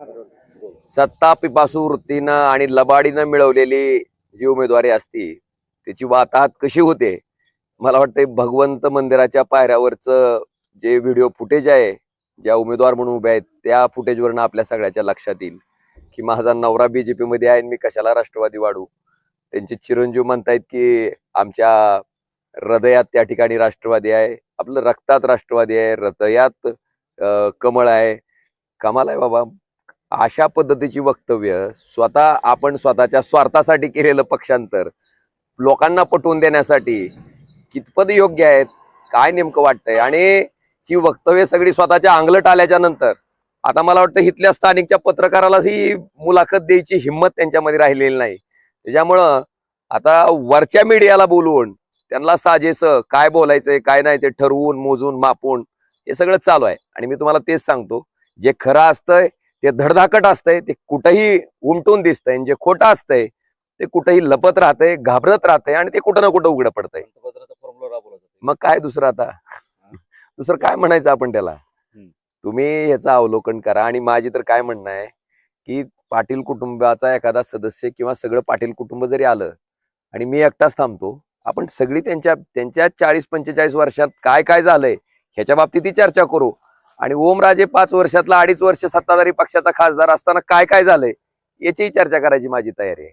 सत्ता पिपासू वृत्तीनं आणि लबाडीनं मिळवलेली जी उमेदवारी असती त्याची वाताहत कशी होते? मला वाटतं भगवंत मंदिराच्या पायऱ्यावरचं जे व्हिडिओ फुटेज आहे ज्या उमेदवार म्हणून उभे आहेत त्या फुटेजवरनं आपल्या सगळ्याच्या लक्षात येईल. की माझा नवरा बीजेपी मध्ये आहे आणि मी कशाला राष्ट्रवादी वाढू? त्यांचे चिरंजीव म्हणतायत की आमच्या हृदयात त्या ठिकाणी राष्ट्रवादी आहे. आपलं रक्तात राष्ट्रवादी आहे हृदयात कमळ आहे. कमाल आहे बाबा. अशा पद्धतीची वक्तव्य स्वतः आपण स्वतःच्या स्वार्थासाठी केलेलं पक्षांतर लोकांना पटवून देण्यासाठी कितपत योग्य आहेत काय नेमकं वाटतंय? आणि ही वक्तव्य सगळी स्वतःच्या अंगलट आल्याच्यानंतर आता मला वाटतं इथल्या स्थानिकच्या पत्रकाराला ही मुलाखत द्यायची हिंमत त्यांच्यामध्ये राहिलेली नाही. त्याच्यामुळं आता वरच्या मीडियाला बोलवून त्यांना साजेस काय बोलायचंय काय नाही ते ठरवून मोजून मापून हे सगळं चालू आहे. आणि मी तुम्हाला तेच सांगतो जे खरं असतंय ते धडधाकट असतंय ते कुठंही उमटून दिसतंय जे खोटं असतंय ते कुठंही लपत राहतंय घाबरत राहतंय आणि ते कुठं ना कुठं उघडं पडतंय. मग काय दुसरं आता? दुसरं काय म्हणायचं आपण त्याला. तुम्ही ह्याचं अवलोकन करा आणि माझी तर काय म्हणणं आहे की पाटील कुटुंबाचा एखादा सदस्य किंवा सगळं पाटील कुटुंब जरी आलं आणि मी एकटाच थांबतो आपण सगळी त्यांच्या त्यांच्या चाळीस पंचेचाळीस वर्षात काय काय झालंय ह्याच्या बाबतीतही चर्चा करू. आणि ओमराजे पाच वर्षातला अडीच वर्ष सत्ताधारी पक्षाचा खासदार असताना काय काय झालंय? याचीही चर्चा करायची माझी तयारी आहे.